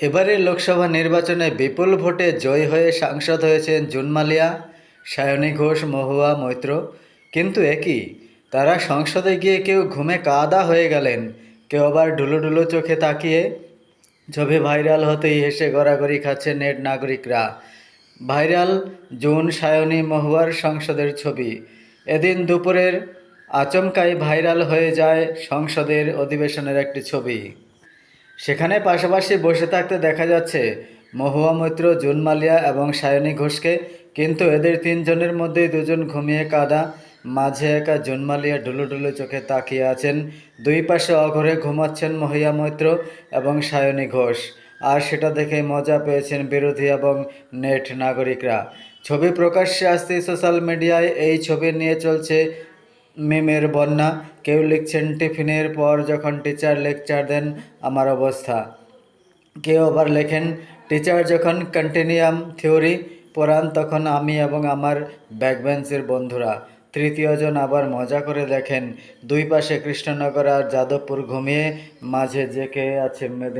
এবারের লোকসভা নির্বাচনে বিপুল ভোটে জয়ী হয়ে সাংসদ হয়েছেন জুনমালিয়া, সায়নী ঘোষ, মহুয়া, মৈত্র। কিন্তু একই, তারা সংসদে গিয়ে কেউ ঘুমে কাদা হয়ে গেলেন। কেউ আবার ঢুলু ঢুলু চোখে তাকিয়ে ছবি ভাইরাল হতেই হেসে গড়াগড়ি খাচ্ছে নেট নাগরিকরা। ভাইরাল জুন, সায়নী, মহুয়ার সংসদের ছবি। এদিন দুপুরের আচমকাই ভাইরাল হয়ে যায় সংসদের অধিবেশনের একটি ছবি। সেখানে পাশাপাশি বসে থাকতে দেখা যাচ্ছে মহুয়া মৈত্র জুন মালিয়া এবং সায়নী ঘোষকে। কিন্তু এদের তিনজনের মধ্যেই দুজন ঘুমিয়ে কাদা। মাঝে একা জুন মালিয়া ডুলু ডুলু চোখে তাকিয়ে আছেন। দুই পাশে অঘরে ঘুমাচ্ছেন মহিয়া মৈত্র এবং সায়নী ঘোষ। আর সেটা দেখে মজা পেয়েছেন বিরোধী এবং নেট নাগরিকরা। ছবি প্রকাশ্যে আসতেই সোশ্যাল মিডিয়ায় এই ছবি নিয়ে চলছে মিমের বন্যা। কেউ লিখছেন টিফিনের পর যখন টিচার লেকচার দেন, আমার অবস্থা। কেউ আবার লেখেন টিচার যখন কন্টিনিয়াম থিওরি পড়ান, তখন আমি এবং আমার ব্যাকবেঞ্চের বন্ধুরা তৃতীয়জন আবার মজা করে দেখেন। দুই পাশে কৃষ্ণনগর আর যাদবপুর ঘুমিয়ে মাঝে জেকে আছে মেদিনী